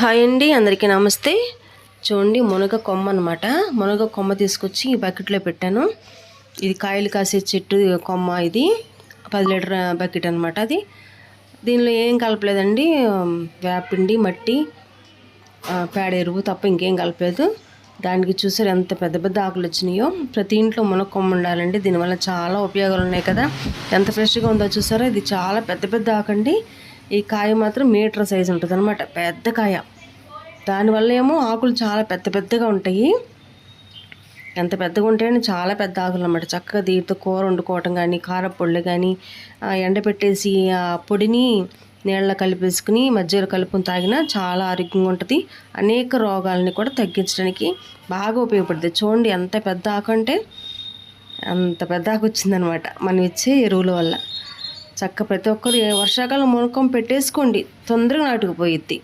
Hi అండి అందరికీ నమస్తే. చూడండి మునగ కొమ్మ అనమాట మునగ కొమ్మ తీసుకొచ్చి ఈ బకెట్లో పెట్టాను. ఇది కాయలు కాసే చెట్టు కొమ్మ ఇది. పది లీటర్ బకెట్ అనమాట అది. దీనిలో ఏం కలపలేదండి. వేపిండి మట్టి పేడ ఎరువు తప్ప ఇంకేం కలపలేదు. దానికి చూసారు ఎంత పెద్ద పెద్ద ఆకులు వచ్చినాయో. ప్రతి ఇంట్లో మునకొమ్మ ఉండాలండి. దీనివల్ల చాలా ఉపయోగాలు ఉన్నాయి కదా. ఎంత ఫ్రెష్గా ఉందో చూసారో? ఇది చాలా పెద్ద పెద్ద ఆకండి ఈ కాయ మాత్రం మీటర్ సైజు ఉంటుంది అనమాట పెద్ద కాయ. దానివల్ల ఏమో ఆకులు చాలా పెద్ద పెద్దగా ఉంటాయి. ఎంత పెద్దగా ఉంటాయని చాలా పెద్ద ఆకులు అనమాట చక్కగా దీంతో కూర వండుకోవటం కానీ కారపొళ్ళు కానీ ఎండపెట్టేసి ఆ పొడిని నీళ్ళ కలిపేసుకుని మధ్యలో కలుపుని తాగినా చాలా ఆరోగ్యంగా ఉంటుంది. అనేక రోగాలని కూడా తగ్గించడానికి బాగా ఉపయోగపడుతుంది చూడండి ఎంత పెద్ద ఆకు అంటే అంత పెద్ద ఆకు వచ్చిందనమాట మనం ఇచ్చే ఎరువుల వల్ల. చక్క ప్రతి ఒక్కరు వర్షాకాలం మునకం పెట్టేసుకోండి. తొందరగా నాటుకుపోయిద్ది.